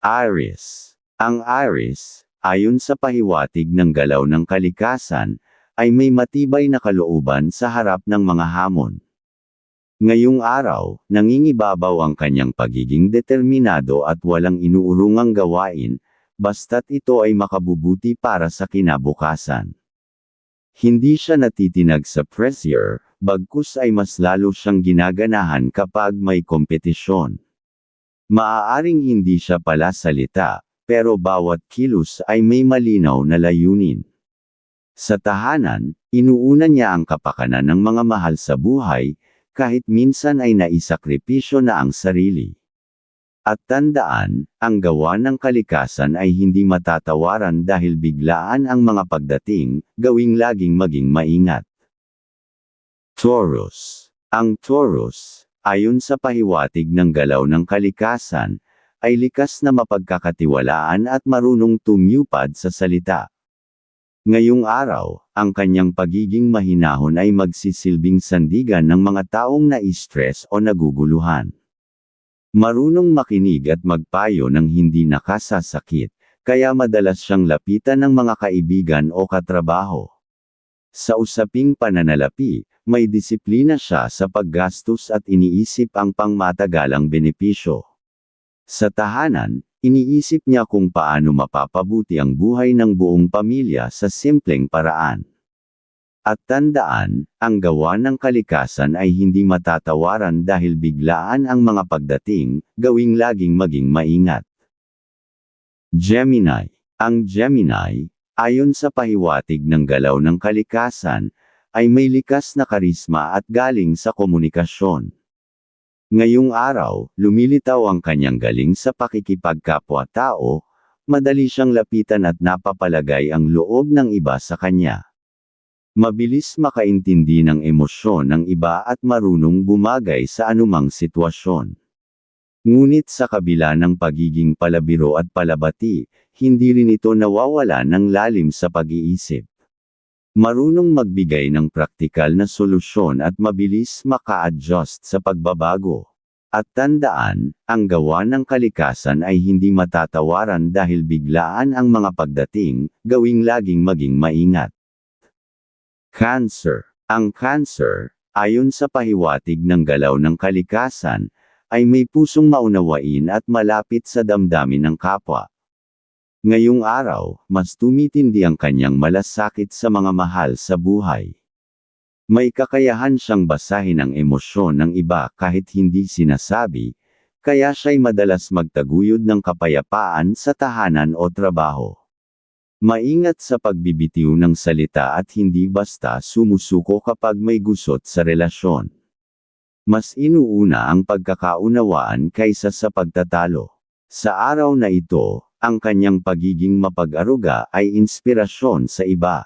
Iris. Ang iris, ayon sa pahiwatig ng galaw ng kalikasan, ay may matibay na kalooban sa harap ng mga hamon. Ngayong araw, nangingibabaw ang kanyang pagiging determinado at walang inuurungang gawain, basta't ito ay makabubuti para sa kinabukasan. Hindi siya natitinag sa pressure, bagkus ay mas lalo siyang ginaganahan kapag may kompetisyon. Maaaring hindi siya pala salita, pero bawat kilos ay may malinaw na layunin. Sa tahanan, inuuna niya ang kapakanan ng mga mahal sa buhay, kahit minsan ay naisakripisyo na ang sarili. At tandaan, ang gawa ng kalikasan ay hindi matatawaran dahil biglaan ang mga pagdating, gawing laging maging maingat. Taurus. Ang Taurus, ayon sa pahiwatig ng galaw ng kalikasan, ay likas na mapagkakatiwalaan at marunong tumyupad sa salita. Ngayong araw, ang kanyang pagiging mahinahon ay magsisilbing sandigan ng mga taong na-stress o naguguluhan. Marunong makinig at magpayo ng hindi nakasasakit, kaya madalas siyang lapitan ng mga kaibigan o katrabaho. Sa usaping pananalapi, may disiplina siya sa paggastos at iniisip ang pangmatagalang benepisyo. Sa tahanan, Iniisip niya kung paano mapapabuti ang buhay ng buong pamilya sa simpleng paraan. At tandaan, ang gawa ng kalikasan ay hindi matatawaran dahil biglaan ang mga pagdating, gawing laging maging maingat. Gemini. Ang Gemini, ayon sa pahiwatig ng galaw ng kalikasan, ay may likas na karisma at galing sa komunikasyon. Ngayong araw, lumilitaw ang kanyang galing sa pakikipagkapwa-tao, madali siyang lapitan at napapalagay ang loob ng iba sa kanya. Mabilis makaintindi ng emosyon ng iba at marunong bumagay sa anumang sitwasyon. Ngunit sa kabila ng pagiging palabiro at palabati, hindi rin ito nawawala ng lalim sa pag-iisip. Marunong magbigay ng praktikal na solusyon at mabilis maka-adjust sa pagbabago. At tandaan, ang gawa ng kalikasan ay hindi matatawaran dahil biglaan ang mga pagdating, gawing laging maging maingat. Cancer. Ang cancer, ayon sa pahiwatig ng galaw ng kalikasan, ay may pusong maunawain at malapit sa damdamin ng kapwa. Ngayong araw, mas tumitindi ang kanyang malasakit sa mga mahal sa buhay. May kakayahan siyang basahin ang emosyon ng iba kahit hindi sinasabi, kaya siya'y madalas magtaguyod ng kapayapaan sa tahanan o trabaho. Maingat sa pagbibitiw ng salita at hindi basta sumusuko kapag may gusot sa relasyon. Mas inuuna ang pagkakaunawaan kaysa sa pagtatalo. Sa araw na ito, ang kanyang pagiging mapag-aruga ay inspirasyon sa iba.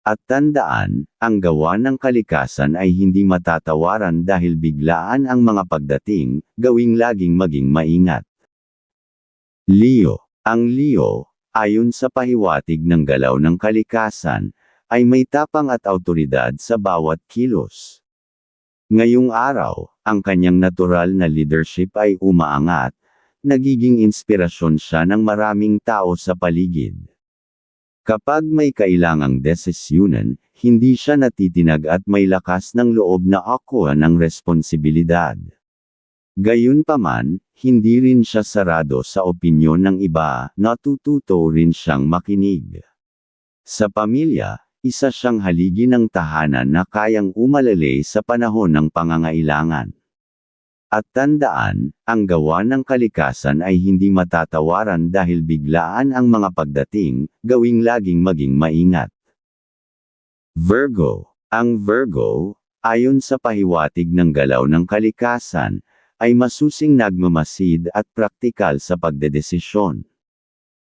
At tandaan, ang gawa ng kalikasan ay hindi matatawaran dahil biglaan ang mga pagdating, gawing laging maging maingat. Leo. Ang Leo, ayon sa pahiwatig ng galaw ng kalikasan, ay may tapang at autoridad sa bawat kilos. Ngayong araw, ang kanyang natural na leadership ay umaangat, nagiging inspirasyon siya ng maraming tao sa paligid. Kapag may kailangang desisyonan, hindi siya natitinag at may lakas ng loob na ako ng responsibilidad. Gayunpaman, hindi rin siya sarado sa opinyon ng iba, natututo rin siyang makinig. Sa pamilya, isa siyang haligi ng tahanan na kayang umalalay sa panahon ng pangangailangan. At tandaan, ang gawa ng kalikasan ay hindi matatawaran dahil biglaan ang mga pagdating, gawing laging maging maingat. Virgo. Ang Virgo, ayon sa pahiwatig ng galaw ng kalikasan, ay masusing nagmamasid at praktikal sa pagdedesisyon.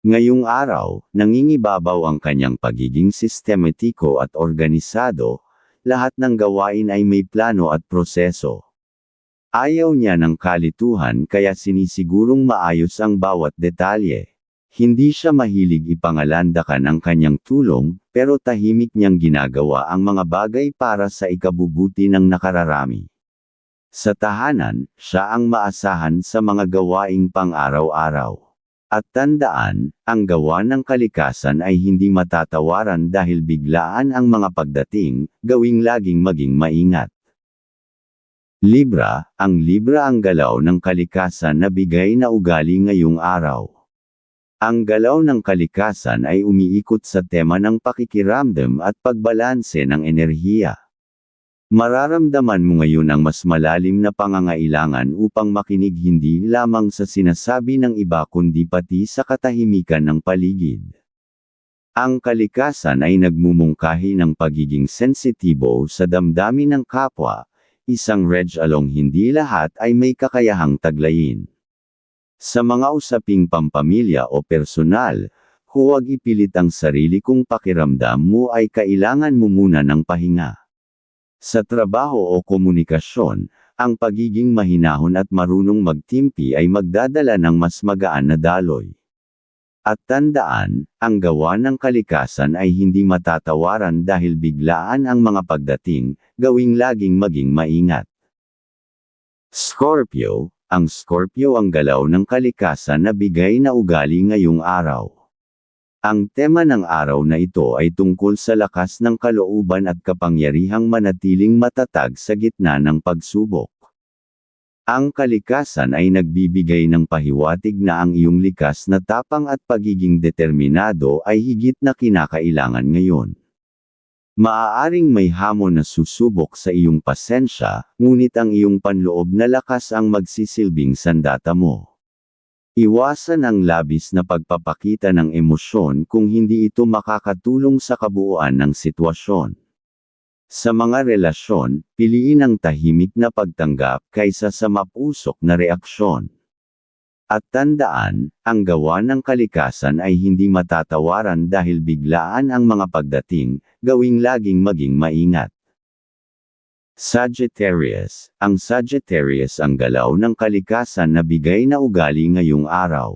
Ngayong araw, nangingibabaw ang kanyang pagiging sistematiko at organisado, lahat ng gawain ay may plano at proseso. Ayaw niya ng kalituhan kaya sinisigurong maayos ang bawat detalye. Hindi siya mahilig ipangalandakan ang kanyang tulong, pero tahimik niyang ginagawa ang mga bagay para sa ikabubuti ng nakararami. Sa tahanan, siya ang maasahan sa mga gawaing pang-araw-araw. At tandaan, ang gawa ng kalikasan ay hindi matatawaran dahil biglaan ang mga pagdating, gawing laging maging maingat. Libra, ang Libra ang galaw ng kalikasan na bigay na ugali ngayong araw. Ang galaw ng kalikasan ay umiikot sa tema ng pakikiramdam at pagbalanse ng enerhiya. Mararamdaman mo ngayon ang mas malalim na pangangailangan upang makinig hindi lamang sa sinasabi ng iba kundi pati sa katahimikan ng paligid. Ang kalikasan ay nagmumungkahi ng pagiging sensitibo sa damdamin ng kapwa, isang reg along hindi lahat ay may kakayahang taglayin. Sa mga usaping pampamilya o personal, huwag ipilit ang sarili kung pakiramdam mo ay kailangan mo muna ng pahinga. Sa trabaho o komunikasyon, ang pagiging mahinahon at marunong magtimpi ay magdadala ng mas magaan na daloy. At tandaan, ang gawa ng kalikasan ay hindi matatawaran dahil biglaan ang mga pagdating, gawing laging maging maingat. Scorpio, ang Scorpio ang galaw ng kalikasan na bigay na ugali ngayong araw. Ang tema ng araw na ito ay tungkol sa lakas ng kalooban at kapangyarihang manatiling matatag sa gitna ng pagsubok. Ang kalikasan ay nagbibigay ng pahiwatig na ang iyong likas na tapang at pagiging determinado ay higit na kinakailangan ngayon. Maaaring may hamon na susubok sa iyong pasensya, ngunit ang iyong panloob na lakas ang magsisilbing sandata mo. Iwasan ang labis na pagpapakita ng emosyon kung hindi ito makakatulong sa kabuuan ng sitwasyon. Sa mga relasyon, piliin ang tahimik na pagtanggap kaysa sa mapusok na reaksyon. At tandaan, ang gawa ng kalikasan ay hindi matatawaran dahil biglaan ang mga pagdating, gawing laging maging maingat. Sagittarius, ang Sagittarius ang galaw ng kalikasan na bigay na ugali ngayong araw.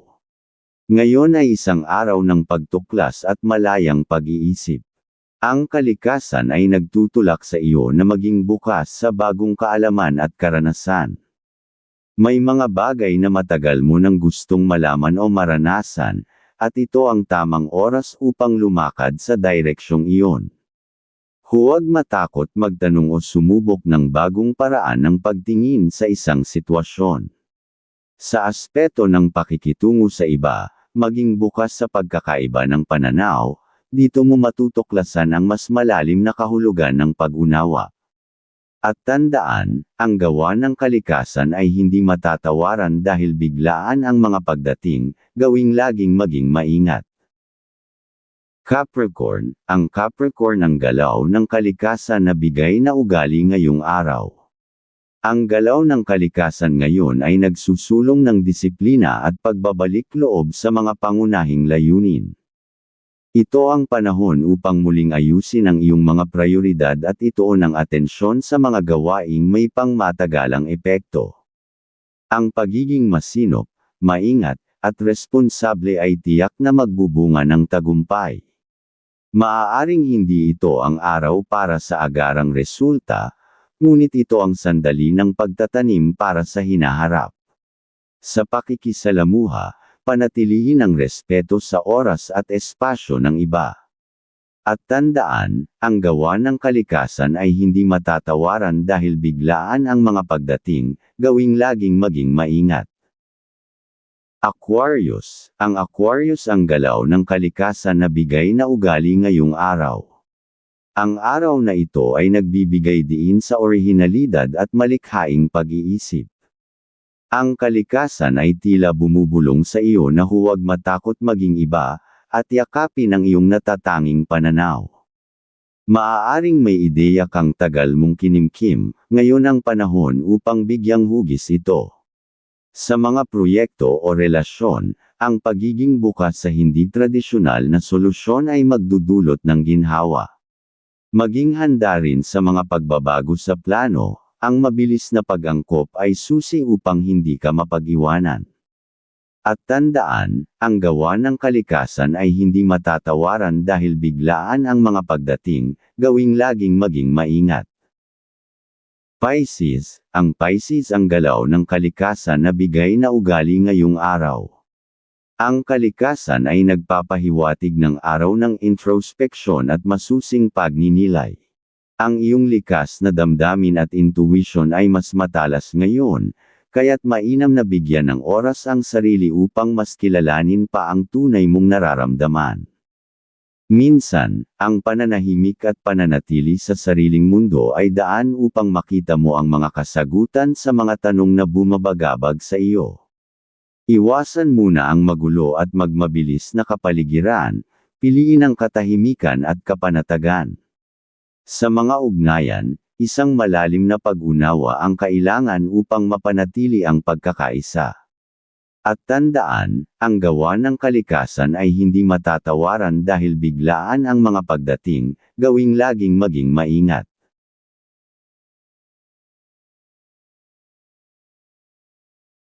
Ngayon ay isang araw ng pagtuklas at malayang pag-iisip. Ang kalikasan ay nagtutulak sa iyo na maging bukas sa bagong kaalaman at karanasan. May mga bagay na matagal mo nang gustong malaman o maranasan, at ito ang tamang oras upang lumakad sa direksyong iyon. Huwag matakot magtanong o sumubok ng bagong paraan ng pagtingin sa isang sitwasyon. Sa aspeto ng pakikitungo sa iba, maging bukas sa pagkakaiba ng pananaw, dito mo matutuklasan ang mas malalim na kahulugan ng pag-unawa. At tandaan, ang gawa ng kalikasan ay hindi matatawaran dahil biglaan ang mga pagdating, gawing laging maging maingat. Capricorn, ang Capricorn ang galaw ng kalikasan na bigay na ugali ngayong araw. Ang galaw ng kalikasan ngayon ay nagsusulong ng disiplina at pagbabalik loob sa mga pangunahing layunin. Ito ang panahon upang muling ayusin ang iyong mga prioridad at ituon ang atensyon sa mga gawaing may pangmatagalang epekto. Ang pagiging masinop, maingat, at responsable ay tiyak na magbubunga ng tagumpay. Maaaring hindi ito ang araw para sa agarang resulta, ngunit ito ang sandali ng pagtatanim para sa hinaharap. Sa pakikisalamuha, panatilihin ang respeto sa oras at espasyo ng iba. At tandaan, ang gawa ng kalikasan ay hindi matatawaran dahil biglaan ang mga pagdating, gawing laging maging maingat. Aquarius, ang Aquarius ang galaw ng kalikasan na bigay na ugali ngayong araw. Ang araw na ito ay nagbibigay diin sa orihinalidad at malikhaing pag-iisip. Ang kalikasan ay tila bumubulong sa iyo na huwag matakot maging iba, at yakapin ang iyong natatanging pananaw. Maaaring may ideya kang tagal mong kinimkim, ngayon ang panahon upang bigyang hugis ito. Sa mga proyekto o relasyon, ang pagiging bukas sa hindi tradisyonal na solusyon ay magdudulot ng ginhawa. Maging handa rin sa mga pagbabago sa plano, ang mabilis na pag-angkop ay susi upang hindi ka mapag-iwanan. At tandaan, ang gawa ng kalikasan ay hindi matatawaran dahil biglaan ang mga pagdating, gawing laging maging maingat. Pisces, ang Pisces ang galaw ng kalikasan na bigay na ugali ngayong araw. Ang kalikasan ay nagpapahiwatig ng araw ng introspeksyon at masusing pagninilay. Ang iyong likas na damdamin at intuition ay mas matalas ngayon, kaya't mainam na bigyan ng oras ang sarili upang mas kilalanin pa ang tunay mong nararamdaman. Minsan, ang pananahimik at pananatili sa sariling mundo ay daan upang makita mo ang mga kasagutan sa mga tanong na bumabagabag sa iyo. Iwasan muna ang magulo at magmabilis na kapaligiran, piliin ang katahimikan at kapanatagan. Sa mga ugnayan, isang malalim na pag-unawa ang kailangan upang mapanatili ang pagkakaisa. At tandaan, ang gawa ng kalikasan ay hindi matatawaran dahil biglaan ang mga pagdating, gawing laging maging maingat.